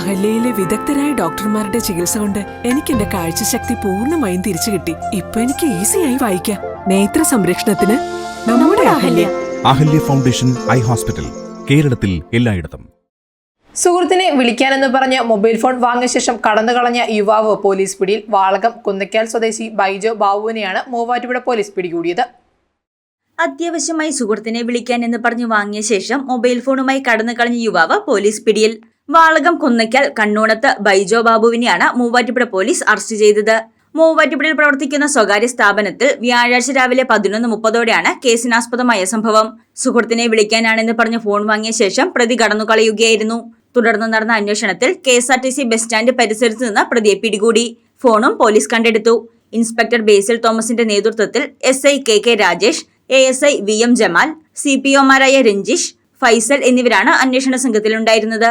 അഹല്യയിലെ വിദഗ്ധരായ ഡോക്ടർമാരുടെ ചികിത്സ കൊണ്ട് എനിക്ക് എന്റെ കാഴ്ചശക്തി പൂർണമായും തിരിച്ചു കിട്ടി. ഇപ്പൊ എനിക്ക് ഈസിയായി വായിക്കാം. നേത്ര സംരക്ഷണത്തിന് നമ്മുടെ Ahalya. Ahalya foundation eye hospital കേരളത്തിൽ എല്ലായിടത്തും. സുഹൃത്തിനെ വിളിക്കാനെന്ന് പറഞ്ഞ് മൊബൈൽ ഫോൺ വാങ്ങിയ ശേഷം കടന്നു കളഞ്ഞ യുവാവ് പോലീസ് പിടിയിൽ വാളകം കുന്നക്കാൽ സ്വദേശി ബൈജോ ബാബുവിനെയാണ് മൂവാറ്റുപുഴ പോലീസ് പിടികൂടിയത്. അത്യാവശ്യമായി സുഹൃത്തിനെ വിളിക്കാൻ എന്ന് പറഞ്ഞു വാങ്ങിയ ശേഷം മൊബൈൽ ഫോണുമായി കടന്നു കളഞ്ഞ യുവാവ് പോലീസ് പിടിയിൽ. വാളകം കുന്നയ്ക്കൽ കണ്ണൂണത്ത് ബൈജോ ബാബുവിനെയാണ് മൂവാറ്റുപുഴ പോലീസ് അറസ്റ്റ് ചെയ്തത്. മൂവാറ്റുപുഴയിൽ പ്രവർത്തിക്കുന്ന സ്വകാര്യ സ്ഥാപനത്തിൽ വ്യാഴാഴ്ച രാവിലെ പതിനൊന്ന് മുപ്പതോടെയാണ് കേസിനാസ്പദമായ സംഭവം. സുഹൃത്തിനെ വിളിക്കാനാണെന്ന് പറഞ്ഞ് ഫോൺ വാങ്ങിയ ശേഷം പ്രതി കടന്നു കളയുകയായിരുന്നു. തുടർന്ന് നടന്ന അന്വേഷണത്തിൽ K S R T C bus stand പരിസരത്ത് നിന്ന് പ്രതിയെ പിടികൂടി. ഫോണും പോലീസ് കണ്ടെടുത്തു. ഇൻസ്പെക്ടർ ബേസിൽ തോമസിന്റെ നേതൃത്വത്തിൽ S I K K Rajesh A S I V M Jamal C P ഒമാരായ Ranjish Faisal എന്നിവരാണ് അന്വേഷണ സംഘത്തിലുണ്ടായിരുന്നത്.